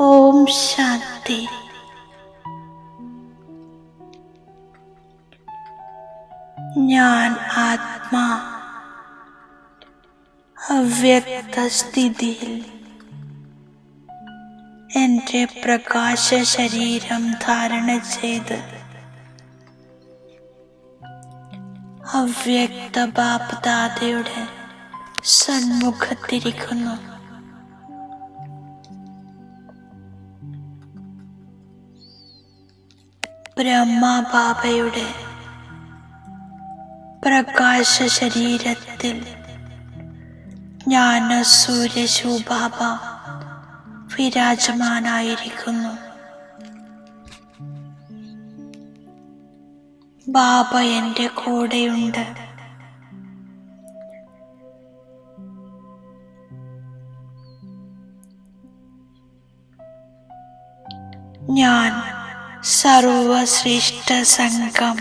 ഓം ശാന്തി. ഞാൻ ആത്മാ. അവ്യക്ത സ്ഥിതിയിൽ എന്റെ പ്രകാശ ശരീരം ധാരണ ചെയ്ത് അവ്യക്ത ബാപ്താതയുടെ സന്മുഖത്തിരിക്കുന്നു. ബ്രഹ്മബാബയുടെ പ്രകാശ ശരീരത്തിൽ ജ്ഞാനസൂര്യ ശൂബാബ വിരാജമാനായിരിക്കുന്നു. ബാബ എന്റെ കൂടെയുണ്ട്. ഞാൻ സർവശ്രേഷ്ഠ സംഘം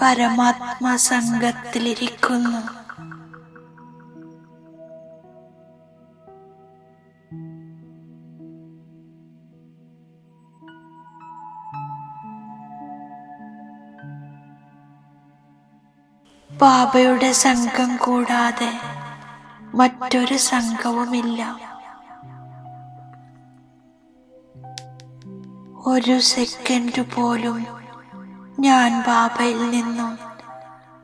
പരമാത്മ സംഘത്തിലിരിക്കുന്നു ബാബയുടെ സംഘം കൂടാതെ മറ്റൊരു സംഘവുമില്ല. ഒരു സെക്കൻഡ് പോലും ഞാൻ ബാബയിൽ നിന്നും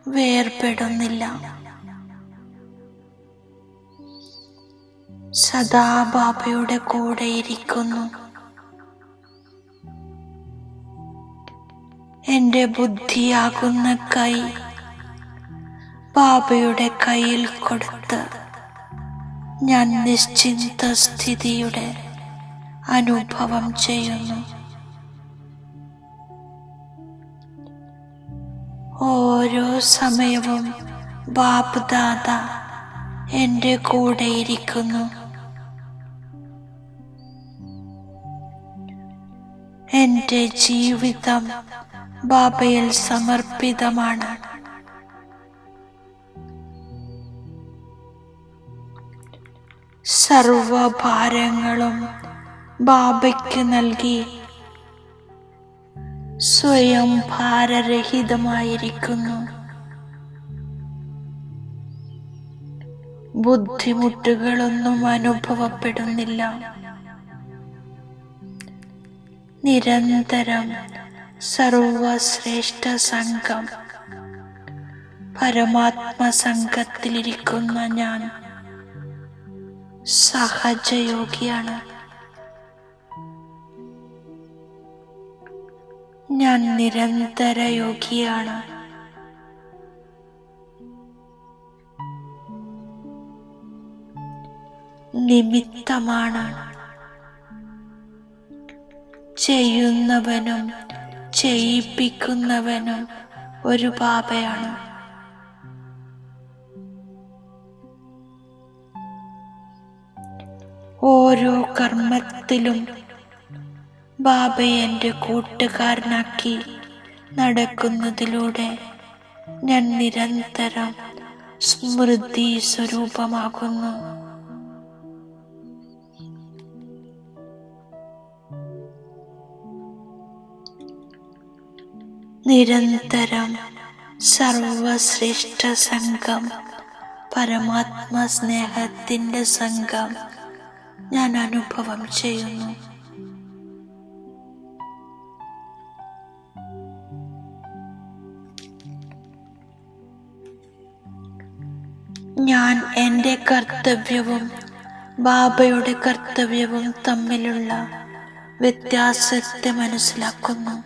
വേർപെടുന്നില്ല. സദാ ബാബയുടെ കൂടെ ഇരിക്കുന്നു. എന്റെ ബുദ്ധിയാകുന്ന കൈ ബാബയുടെ കയ്യിൽ കൊടുത്ത് ഞാൻ നിശ്ചിന്ത സ്ഥിതിയുടെ അനുഭവം ചെയ്യുന്നു. ഓരോ സമയവും ബാപ്പ് ദാദ എന്റെ കൂടെയിരിക്കുന്നു എന്റെ ജീവിതം ബാബയിൽ സമർപ്പിതമാണ്. സർവഭാരങ്ങളും ബാബയ്ക്ക് നൽകി സ്വയം ഭാരരഹിതമായിരിക്കുന്നു. ബുദ്ധിമുട്ടുകളൊന്നും അനുഭവപ്പെടുന്നില്ല. നിരന്തരം സർവശ്രേഷ്ഠ സംഘം പരമാത്മ സംഘത്തിലിരിക്കുന്ന ഞാൻ സഹജയോഗിയാണ്. ഞാൻ നിരന്തര യോഗിയാണ്. നിമിത്തമാണ്. ചെയ്യുന്നവനും ചെയ്യിപ്പിക്കുന്നവനും ഒരു പാപയാണ്. ഓരോ കർമ്മത്തിലും ബാബയെ എന്റെ കൂട്ടുകാരനാക്കി നടക്കുന്നതിലൂടെ ഞാൻ നിരന്തരം സ്മൃതി സ്വരൂപമാകുന്നു. നിരന്തരം സർവശ്രേഷ്ഠ സംഘം പരമാത്മ സ്നേഹത്തിന്റെ സംഘം ഞാൻ അനുഭവം ചെയ്യുന്നു. ഞാൻ എന്റെ കർത്തവ്യവും ബാബയുടെ കർത്തവ്യവും തമ്മിലുള്ള വ്യത്യാസത്തെ മനസ്സിലാക്കുന്നു.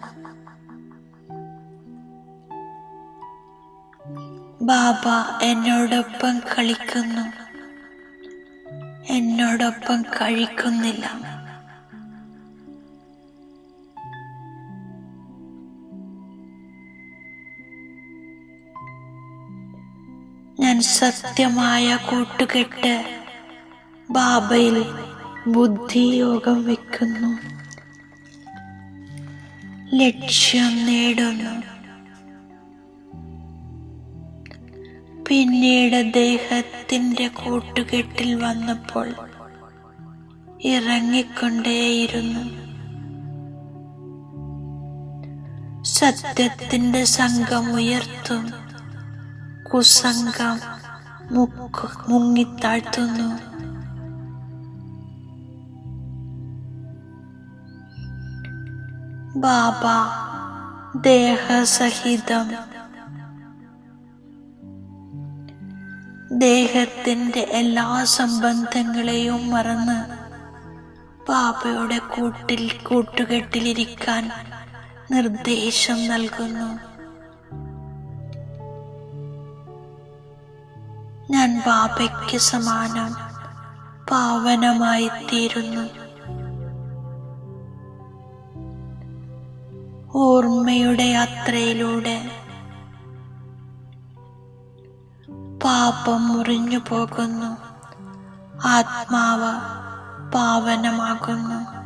ബാബ എന്നോടൊപ്പം കളിക്കുന്നു. എന്നോടൊപ്പം കഴിക്കുന്നില്ല. സത്യമായ കൂട്ടുകെട്ട് ബാബയിൽ ബുദ്ധിയോഗം വെക്കുന്നു. ലക്ഷ്യം നേടുന്നു. പിന്നീട് ദേഹത്തിന്റെ കൂട്ടുകെട്ടിൽ വന്നപ്പോൾ ഇറങ്ങിക്കൊണ്ടേയിരുന്നു. സത്യത്തിന്റെ സംഘം ഉയർത്തും. കുസംഗം മുക്ക് മുങ്ങിത്താഴ്ത്തുന്നു ബാബ ദേഹസഹിതം ദേഹത്തിന്റെ എല്ലാ സംബന്ധങ്ങളെയും മറന്ന് ബാബയുടെ കൂട്ടിൽ കൂട്ടുകെട്ടിലിരിക്കാൻ നിർദ്ദേശം നൽകുന്നു. ബാബയ്ക്ക് സമാനം. പാവനമായി തീരുന്നു ഓർമ്മയുടെ യാത്രയിലൂടെ പാപം മുറിഞ്ഞു പോകുന്നു. ആത്മാവ് പാവനമാകുന്നു.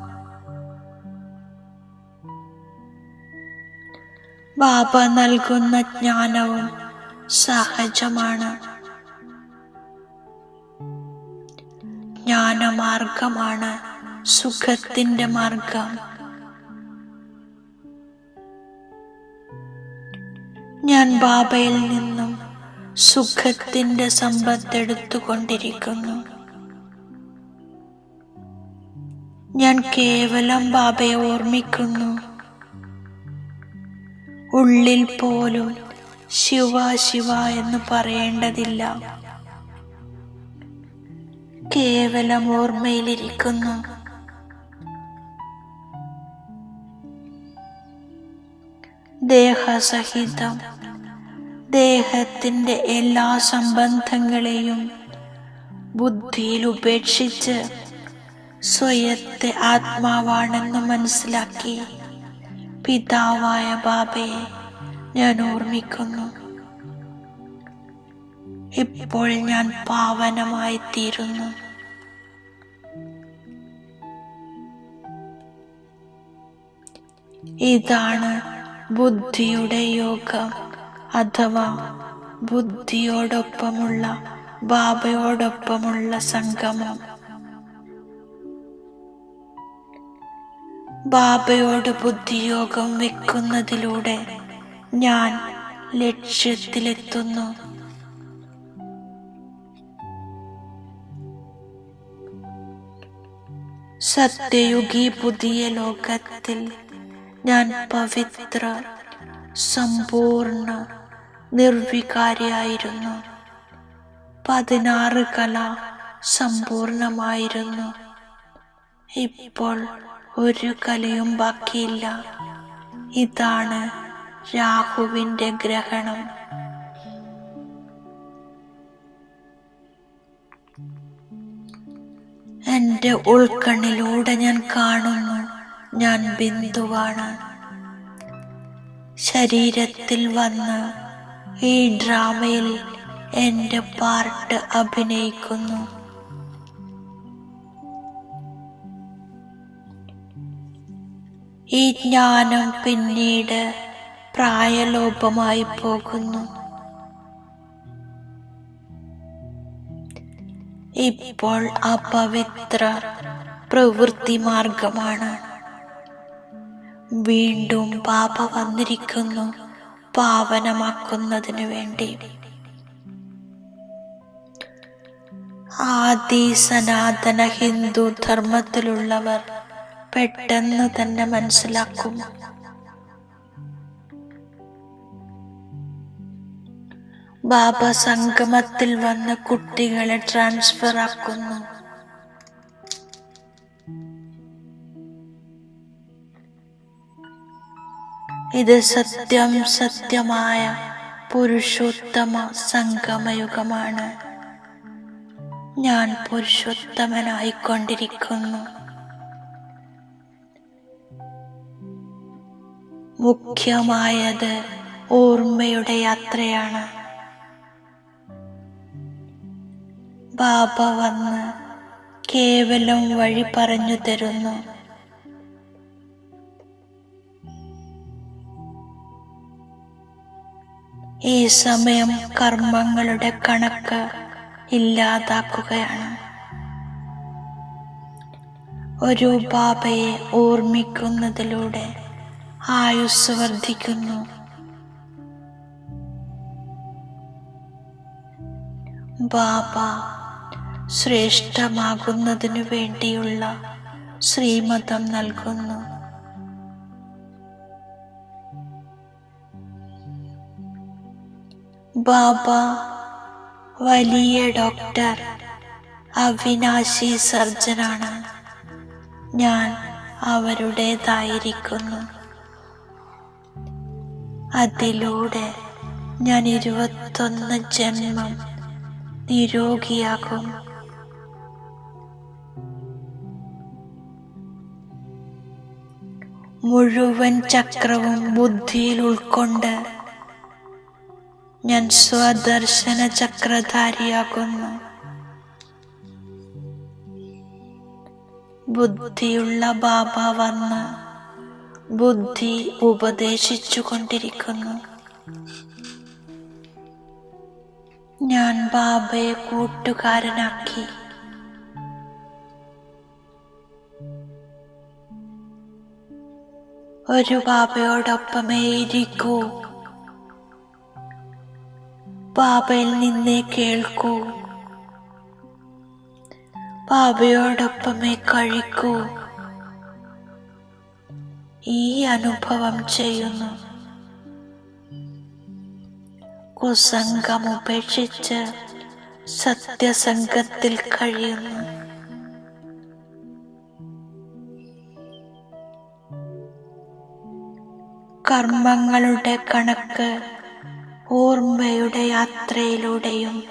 ബാബ നൽകുന്ന ജ്ഞാനവും സഹജമാണ്. ജ്ഞാനമാർഗമാണ് സുഖത്തിന്റെ മാർഗം. ഞാൻ ബാബയിൽ നിന്നും സുഖത്തിന്റെ സമ്പത്ത് എടുത്തുകൊണ്ടിരിക്കുന്നു. ഞാൻ കേവലം ബാബയെ ഓർമ്മിക്കുന്നു. ഉള്ളിൽ പോലും ശിവ ശിവ എന്ന് പറയേണ്ടതില്ല. കേവലം ഓർമ്മയിലിരിക്കുന്നു ദേഹസഹിതം ദേഹത്തിന്റെ എല്ലാ സംബന്ധങ്ങളെയും ബുദ്ധിയിൽ ഉപേക്ഷിച്ച് സ്വയത്തെ ആത്മാവാണെന്ന് മനസ്സിലാക്കി പിതാവായ ബാബയെ ഞാൻ ഓർമ്മിക്കുന്നു. ഇപ്പോൾ ഞാൻ പാവനമായി തീരുന്നു. ഇതാണ് ബുദ്ധിയുടെ യോഗം അഥവാ ബുദ്ധിയോടൊപ്പമുള്ള ബാബയോടൊപ്പമുള്ള സംഗമം. ബാബയോട് ബുദ്ധിയോഗം വെക്കുന്നതിലൂടെ ഞാൻ ലക്ഷ്യത്തിലെത്തുന്നു. സത്യയുഗി പുതിയ ലോകത്തിൽ ഞാൻ പവിത്ര സമ്പൂർണ നിർവികാരിയായിരുന്നു. പതിനാറ് കല സമ്പൂർണമായിരുന്നു. ഇപ്പോൾ ഒരു കലയും ബാക്കിയില്ല. ഇതാണ് രാഹുവിന്റെ ഗ്രഹണം. എന്റെ ഉൾക്കണ്ണിലൂടെ ഞാൻ കാണുന്നു. ഞാൻ ബിന്ദുവാണ്. ശരീരത്തിൽ വന്ന് ഈ ഡ്രാമയിൽ എന്റെ പാർട്ട് അഭിനയിക്കുന്നു. ഈ ജ്ഞാനം പിന്നീട് പ്രായലോപമായി പോകുന്നു. ഇപ്പോൾ അപവിത്ര പ്രവൃത്തി മാർഗമാണ് വീണ്ടും പാപ വന്നിരിക്കുന്നു പാവനമാക്കുന്നതിന് വേണ്ടി. ആദി സനാതന ഹിന്ദു ധർമ്മത്തിലുള്ളവർ പെട്ടെന്ന് തന്നെ മനസ്സിലാക്കും. ബാബ സംഗമത്തിൽ വന്ന് കുട്ടികളെ ട്രാൻസ്ഫർ ആക്കുന്നു. ഇത് സത്യം സത്യമായ പുരുഷോത്തമ സംഗമയുഗമാണ്. ഞാൻ പുരുഷോത്തമനായിക്കൊണ്ടിരിക്കുന്നു. മുഖ്യമായത് ഓർമ്മയുടെ യാത്രയാണ്. ബാബ വന്ന് കേവലം വഴി പറഞ്ഞു തരുന്നു. ഈ സമയം കർമ്മങ്ങളുടെ കണക്ക് ഇല്ലാതാക്കുകയാണ്. ഒരു ബാബയെ ഓർമ്മിക്കുന്നതിലൂടെ ആയുസ് വർദ്ധിക്കുന്നു. ബാബ ശ്രേഷ്ഠമാകുന്നതിനു വേണ്ടിയുള്ള ശ്രീമതം നൽകുന്നു. ബാബ വലിയ ഡോക്ടർ അവിനാശി സർജനാണ്. ഞാൻ അവരുടേതായിരിക്കുന്നു. അതിലൂടെ ഞാൻ ഇരുപത്തൊന്ന് ജന്മം നിരോഗിയാകും. മുഴുവൻ ചക്രവും ബുദ്ധിയിൽ ഉൾക്കൊണ്ട് ഞാൻ സ്വദർശന ചക്രധാരിയാകുന്നു. ബുദ്ധിയുള്ള ബാബ വന്ന് ബുദ്ധി ഉപദേശിച്ചു കൊണ്ടിരിക്കുന്നു ഞാൻ ബാബയെ കൂട്ടുകാരനാക്കി. ഒരു ബാബയോടൊപ്പമേ ഇരിക്കൂ ബാബയിൽ നിന്നേ കേൾക്കൂ. ബാബയോടൊപ്പമേ കഴിക്കൂ. ഈ അനുഭവം ചെയ്യുന്നു. കുസംഗം ഉപേക്ഷിച്ച് സത്യസംഗത്തിൽ കഴിയുന്നു. കർമ്മങ്ങളുടെ കണക്ക് ഓർമ്മയുടെ യാത്രയിലൂടെയും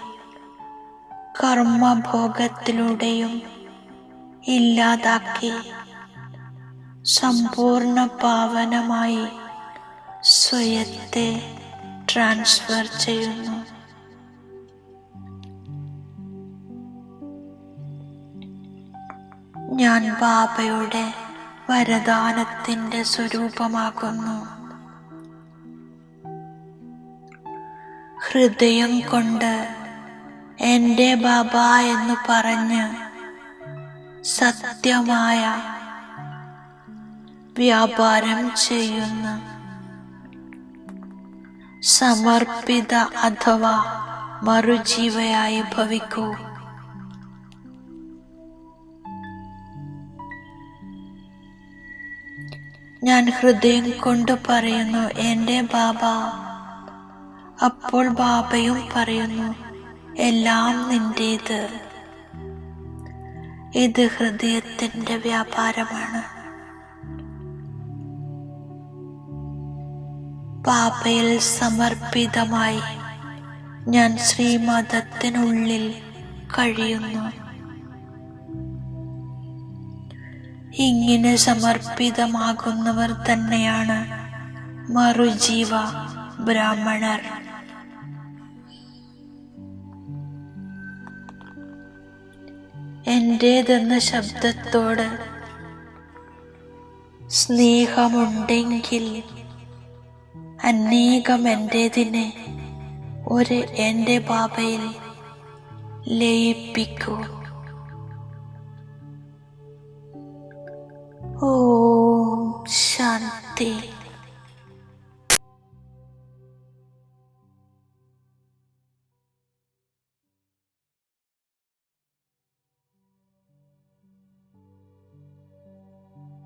കർമ്മഭോഗത്തിലൂടെയും ഇല്ലാതാക്കി സമ്പൂർണ പാവനമായി സ്വയത്തെ ട്രാൻസ്ഫർ ചെയ്യുന്നു. ഞാൻ ബാബയുടെ വരദാനത്തിന്റെ സ്വരൂപമാകുന്നു. ഹൃദയം കൊണ്ട് എന്റെ ബാബ എന്ന് പറഞ്ഞ് സത്യമായ വ്യാപാരം ചെയ്യുന്ന. സമർപ്പിത അഥവാ മറുജീവയായി ഭവിക്കൂ. ഞാൻ ഹൃദയം കൊണ്ട് പറയുന്നു എന്റെ ബാബ അപ്പോൾ ബാബയും പറയുന്നു എല്ലാം നിന്റേത്. ഇത് ഹൃദയത്തിന്റെ വ്യാപാരമാണ്. പാപ്പയിൽ സമർപ്പിതമായി ഞാൻ ശ്രീമതത്തിനുള്ളിൽ കഴിയുന്നു. ഇങ്ങനെ സമർപ്പിതമാകുന്നവർ തന്നെയാണ് മറുജീവ ബ്രാഹ്മണർ. എന്റേതെന്ന ശബ്ദത്തോട് സ്നേഹമുണ്ടെങ്കിൽ അനേകം എന്റേതിനെ ഒരു എന്റെ ബാബയിൽ ലയിപ്പിക്കൂ. ഓ ശാന്തി.